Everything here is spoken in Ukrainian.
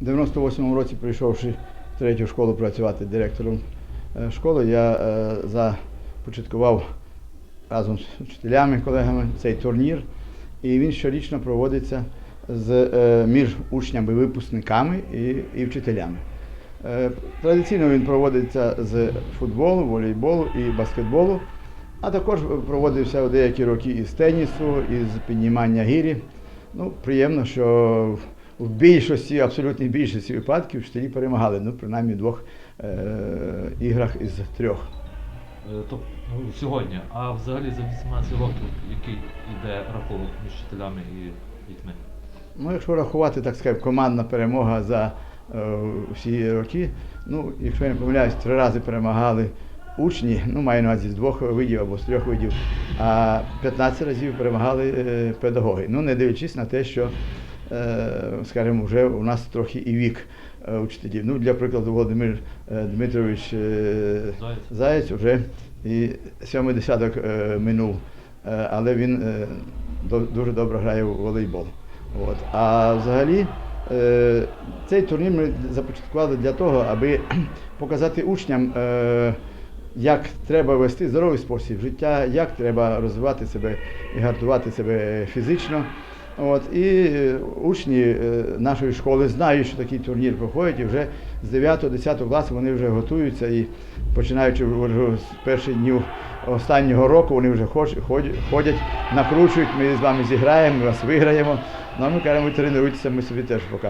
В 98-му році, прийшовши в третю школу працювати директором е, школи, я е, започаткував разом з вчителями, колегами цей турнір. І він щорічно проводиться з, е, між учнями-випускниками і, і вчителями. Традиційно він проводиться з футболу, волейболу і баскетболу, а також проводився деякі роки із тенісу, із піднімання гірі. Ну, приємно, що в більшості, абсолютній більшості випадків вчителі перемагали, ну, принаймні в двох е, іграх із трьох. Тобто ну, сьогодні, а взагалі за 18 років, який йде рахунок між вчителями і дітьми? Ну, якщо рахувати, так сказати, командна перемога за е, всі роки, ну, якщо я не помиляюсь, три рази перемагали учні, ну, маю на увазі з двох видів або з трьох видів, а 15 разів перемагали е, педагоги. Ну, не дивлячись на те, що, скажімо, вже у нас трохи і вік е, учителів. Ну, для прикладу, Володимир е, Дмитрович е, Заєць. Заєць вже і сьомий десяток е, минув, Е, але він е, дуже добре грає у волейбол. От. А взагалі е, цей турнір ми започаткували для того, аби показати учням, е, як треба вести здоровий спосіб життя, як треба розвивати себе і гартувати себе фізично. От, і е, учні е, нашої школи знають, що такий турнір проходить, і вже з 9-10 класу вони вже готуються і починаючи з перших днів останнього року, вони вже ходять, накручують, ми з вами зіграємо, ми вас виграємо. Ну, а ми кажемо, тренуйтеся, ми собі теж покажемо.